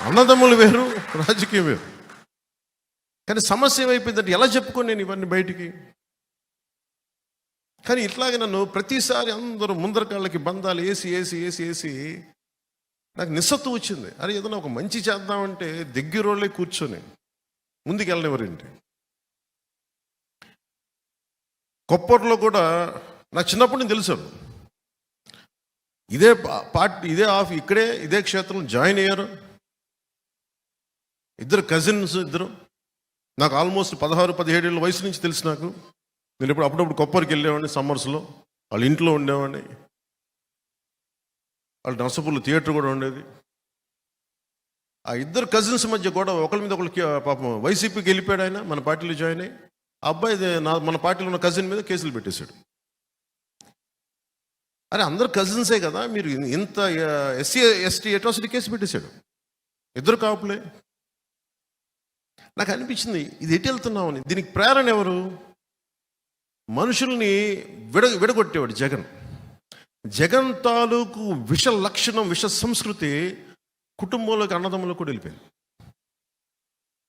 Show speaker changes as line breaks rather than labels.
అన్నదమ్ములు వేరు రాజకీయం వేరు. కానీ సమస్య ఏమైపోయిందంటే ఎలా చెప్పుకోను నేను ఇవన్నీ బయటికి? కానీ ఇట్లాగే నన్ను ప్రతిసారి అందరూ ముందర కాళ్ళకి బంధాలు వేసి వేసి వేసి వేసి నాకు నిస్సత్తు వచ్చింది. అరే ఏదైనా ఒక మంచి చేద్దామంటే దగ్గరోళ్ళే కూర్చొని ముందుకెళ్ళనివ్వరేంటి? కొప్పట్లో కూడా నాకు చిన్నప్పటి నుంచి తెలుసు ఇదే పా- పార్టీ ఇదే ఆఫ్ ఇక్కడే ఇదే క్షేత్రం జాయిన్ అయ్యారు. ఇద్దరు కజిన్స్ ఇద్దరు. నాకు ఆల్మోస్ట్ పదహారు పదిహేడు ఏళ్ళ వయసు నుంచి తెలుసు నాకు. నేను ఇప్పుడు అప్పుడప్పుడు కొప్పరికి వెళ్ళేవాడిని సమ్మర్స్లో. వాళ్ళ ఇంట్లో ఉండేవాడిని. వాళ్ళ నర్సపూర్లో థియేటర్ కూడా ఉండేది. ఆ ఇద్దరు కజిన్స్ మధ్య కూడా ఒకరి మీద ఒకరికి పాపం వైసీపీకి వెళ్ళిపోయాడు ఆయన మన పార్టీలో జాయిన్ అయ్యి. ఆ అబ్బాయి ఇది నా మన పార్టీలో ఉన్న కజిన్ మీద కేసులు పెట్టేశాడు. అరే అందరు కజిన్సే కదా. మీరు ఇంత ఎస్సీ ఎస్టీ అట్రాసిటీ కేసు పెట్టేశాడు. ఇద్దరు కాపులే. నాకు అనిపించింది ఇది ఎటు వెళ్తున్నామని దీనికి ప్రేరణ ఎవరు? మనుషుల్ని విడ విడగొట్టేవాడు జగన్. జగన్ తాలూకు విష లక్షణం విష సంస్కృతి కుటుంబంలోకి అన్నదమ్ములకు కూడా వెళ్ళిపోయింది.